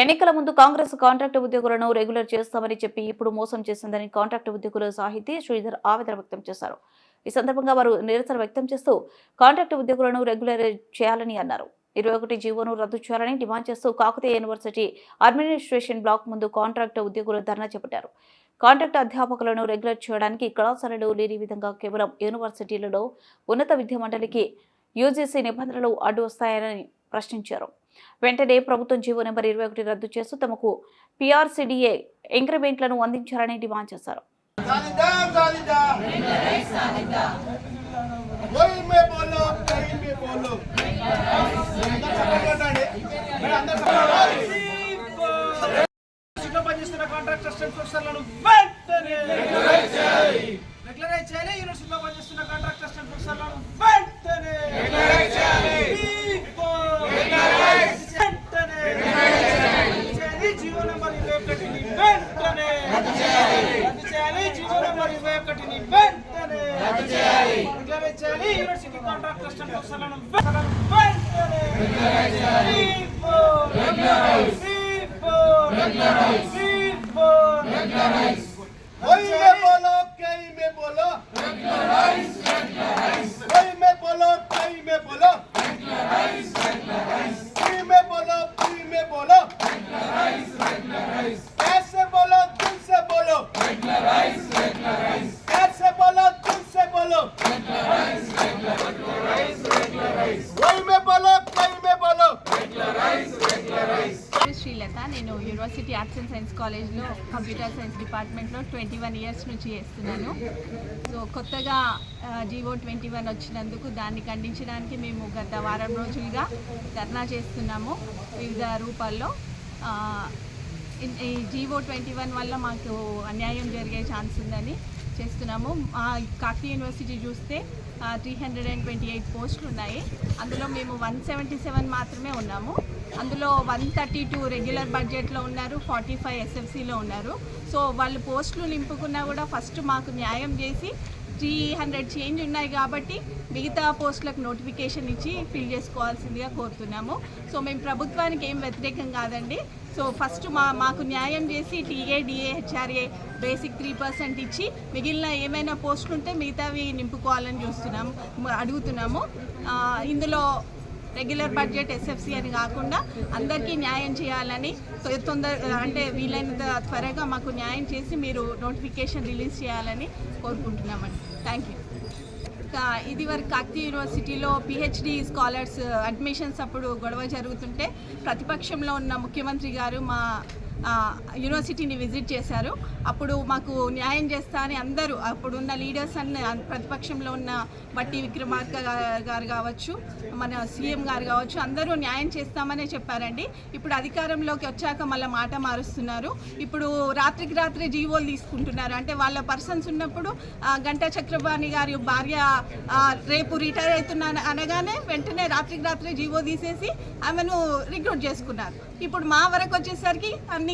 ఎన్నికల ముందు కాంగ్రెస్ కాంట్రాక్ట్ ఉద్యోగులను రెగ్యులర్ చేస్తామని చెప్పి ఇప్పుడు మోసం చేసిందని కాంట్రాక్ట్ ఉద్యోగుల సాహితీ శ్రీధర్ ఆవేదన వ్యక్తం చేశారు. ఈ సందర్భంగా వారు నిరసన వ్యక్తం చేస్తూ కాంట్రాక్ట్ ఉద్యోగులను రెగ్యులర్ చేయాలని అన్నారు. ఇరవై ఒకటి జీవోను రద్దు చేయాలని డిమాండ్ చేస్తూ కాకతీయ యూనివర్సిటీ అడ్మినిస్ట్రేషన్ బ్లాక్ ముందు కాంట్రాక్ట్ ఉద్యోగులు ధర్నా చేపట్టారు. కాంట్రాక్ట్ అధ్యాపకులను రెగ్యులర్ చేయడానికి కళాశాలలు లేని విధంగా కేవలం యూనివర్సిటీలలో ఉన్నత విద్యా మండలికి యూజీసీ నిబంధనలు అడ్డు వస్తాయని ప్రశ్నించారు. వెంటనే ప్రభుత్వం జీవో నెంబర్ ఇరవై ఒకటి రద్దు చేస్తూ తమకు పిఆర్సిడిఏ ఇంక్రిమెంట్లను అందించాలని డిమాండ్ చేశారు. యూనివర్సిటీలో పనిచేస్తున్న వెంటనే రెగ్యులరైజ్ చేయాలి యూనివర్సిటీ కాంట్రాక్ట్ అసిస్టెంట్ ప్రొఫెసర్లను వెంటనే वही యూనివర్సిటీ ఆర్ట్స్ అండ్ సైన్స్ కాలేజ్లో కంప్యూటర్ సైన్స్ డిపార్ట్మెంట్లో ట్వంటీ వన్ ఇయర్స్ నుంచి చేస్తున్నాను. సో కొత్తగా జీవో ట్వంటీ వన్ వచ్చినందుకు దాన్ని ఖండించడానికి మేము గత వారం రోజులుగా ధర్నా చేస్తున్నాము వివిధ రూపాల్లో. ఈ జీవో ట్వంటీ వన్ వల్ల మాకు అన్యాయం జరిగే ఛాన్స్ ఉందని చేస్తున్నాము. కాకి యూనివర్సిటీ చూస్తే three hundred and twenty eight పోస్టులు ఉన్నాయి. అందులో మేము వన్ సెవెంటీ సెవెన్ మాత్రమే ఉన్నాము. అందులో వన్ థర్టీ టూ రెగ్యులర్ బడ్జెట్లో ఉన్నారు ఫార్టీ ఫైవ్ ఎస్ఎఫ్సీలో ఉన్నారు. సో వాళ్ళు పోస్టులు నింపుకున్నా కూడా ఫస్ట్ మాకు న్యాయం చేసి త్రీ హండ్రెడ్ చేంజ్ ఉన్నాయి కాబట్టి మిగతా పోస్టులకు నోటిఫికేషన్ ఇచ్చి ఫిల్ చేసుకోవాల్సిందిగా కోరుతున్నాము. సో మేము ప్రభుత్వానికి ఏం వ్యతిరేకం కాదండి. సో ఫస్ట్ మా మాకు న్యాయం చేసి TA DA HRA basic three percent ఇచ్చి మిగిలిన ఏమైనా పోస్టులు ఉంటే మిగతావి నింపుకోవాలని చూస్తున్నాము అడుగుతున్నాము. ఇందులో రెగ్యులర్ బడ్జెట్ ఎస్ఎఫ్సి అని కాకుండా అందరికీ న్యాయం చేయాలని తొందర అంటే వీలైనంత త్వరగా మాకు న్యాయం చేసి మీరు నోటిఫికేషన్ రిలీజ్ చేయాలని కోరుకుంటున్నామండి. Thank you. ఇది వరకు కాకతీయ యూనివర్సిటీలో పిహెచ్డి స్కాలర్స్ అడ్మిషన్స్ అప్పుడు గొడవ జరుగుతుంటే ప్రతిపక్షంలో ఉన్న ముఖ్యమంత్రి గారు మా యూనివర్సిటీని విజిట్ చేశారు. అప్పుడు మాకు న్యాయం చేస్తా అని అందరూ అప్పుడున్న లీడర్స్ అన్ని ప్రతిపక్షంలో ఉన్న బట్టి విక్రమార్క గారు కావచ్చు మన సీఎం గారు కావచ్చు అందరూ న్యాయం చేస్తామనే చెప్పారండి. ఇప్పుడు అధికారంలోకి వచ్చాక మళ్ళీ మాట మారుస్తున్నారు. ఇప్పుడు రాత్రికి రాత్రి జీవోలు తీసుకుంటున్నారు. అంటే వాళ్ళ పర్సన్స్ ఉన్నప్పుడు గంటా చక్రపాణి గారి భార్య రేపు రిటైర్ అవుతున్నా అనగానే వెంటనే రాత్రికి రాత్రి జీవో తీసేసి ఆమెను రిక్రూట్ చేసుకున్నారు. ఇప్పుడు మా వరకు వచ్చేసరికి అన్ని